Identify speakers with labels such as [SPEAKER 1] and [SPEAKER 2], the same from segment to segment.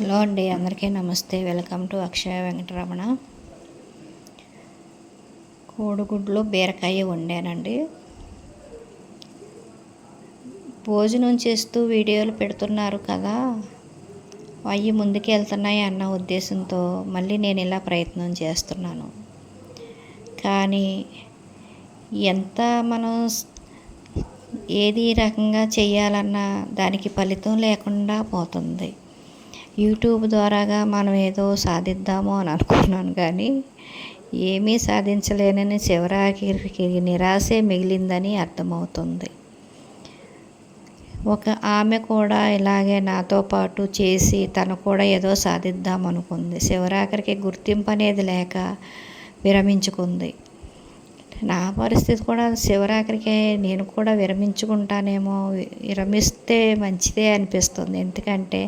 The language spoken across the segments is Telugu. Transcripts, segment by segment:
[SPEAKER 1] హలో అండి అందరికీ నమస్తే. Welcome to Akshaya Venkataramana. కోడిగుడ్లు బీరకాయ వండానండి. భోజనం చేస్తూ వీడియోలు పెడుతున్నారు కదా అవి ముందుకు వెళ్తున్నాయి అన్న ఉద్దేశంతో మళ్ళీ నేను ఇలా ప్రయత్నం చేస్తున్నాను. కానీ ఎంత మనం ఏది రకంగా చేయాలన్నా దానికి ఫలితం లేకుండా పోతుంది. యూట్యూబ్ ద్వారాగా మనం ఏదో సాధిద్దాము అని అనుకున్నాను కానీ ఏమీ సాధించలేనని చివరాఖరికి నిరాశే మిగిలిందని అర్థమవుతుంది. ఒక ఆమె కూడా ఇలాగే నాతో పాటు చేసి తను కూడా ఏదో సాధిద్దాం అనుకుంది. చివరాఖరికి గుర్తింపు అనేది లేక విరమించుకుంది. నా పరిస్థితి కూడా శివరాఖరికి నేను కూడా విరమించుకుంటానేమో విరమిస్తే మంచిదే అనిపిస్తుంది. ఎందుకంటే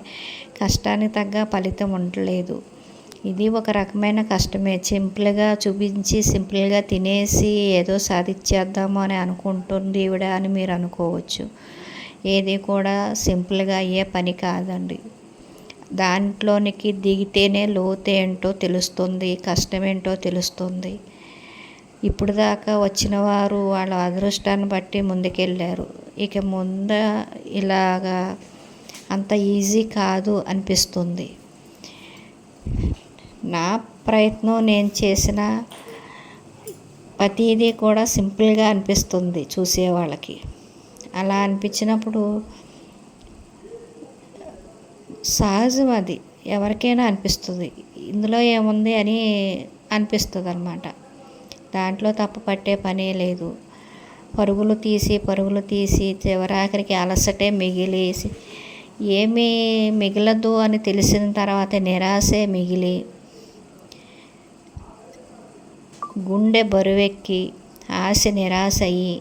[SPEAKER 1] కష్టానికి తగ్గ ఫలితం ఉండలేదు. ఇది ఒక రకమైన కష్టమే. సింపుల్గా చూపించి సింపుల్గా తినేసి ఏదో సాధించేద్దాము అని అనుకుంటుంది ఈవిడ అని మీరు అనుకోవచ్చు. ఏది కూడా సింపుల్గా అయ్యే పని కాదండి. దాంట్లోనికి దిగితేనే లోతేంటో తెలుస్తుంది కష్టమేంటో తెలుస్తుంది. ఇప్పుడు దాకా వచ్చిన వారు వాళ్ళ అదృష్టాన్ని బట్టి ముందుకెళ్ళారు. ఇక ముంద ఇలాగా అంత ఈజీ కాదు అనిపిస్తుంది. నా ప్రయత్నం నేను చేసిన ప్రతిదీ కూడా సింపుల్గా అనిపిస్తుంది చూసే వాళ్ళకి. అలా అనిపించినప్పుడు సహజం అది. ఎవరికైనా అనిపిస్తుంది. ఇందులో ఏముంది అని అనిపిస్తుంది అనమాట దాంట్లో తప్పు పట్టే పనే లేదు. పరుగులు తీసి పరుగులు తీసి చివరాఖరికి అలసటే మిగిలేసి. ఏమీ మిగలదు అని తెలిసిన తర్వాత నిరాశే మిగిలి. గుండె బరువెక్కి ఆశ నిరాశ అయ్యి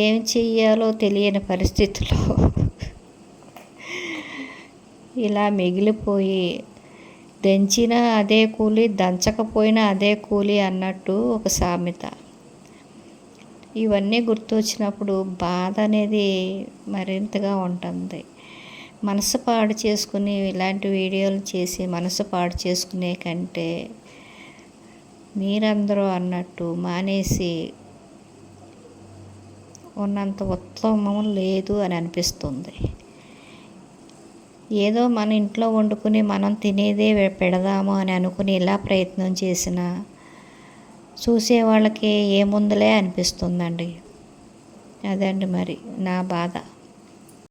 [SPEAKER 1] ఏం చెయ్యాలో తెలియని పరిస్థితిలో ఇలా మిగిలిపోయి దంచిన అదే కూలి దంచకపోయినా అదే కూలి అన్నట్టు ఒక సామెత. ఇవన్నీ గుర్తొచ్చినప్పుడు బాధ అనేది మరింతగా ఉంటుంది. మనసు పాడు చేసుకుని ఇలాంటి వీడియోలు చేసి మనసు పాడు చేసుకునే కంటే మీరందరూ అన్నట్టు మానేసి ఉన్నంత ఉత్తమం లేదు అని అనిపిస్తుంది. ఏదో మన ఇంట్లో వండుకుని మనం తినేదే పెడదాము అని అనుకుని ఇలా ప్రయత్నం చేసిన చూసే వాళ్ళకి ఏముందులే అనిపిస్తుందండి. అదండి మరి నా బాధ.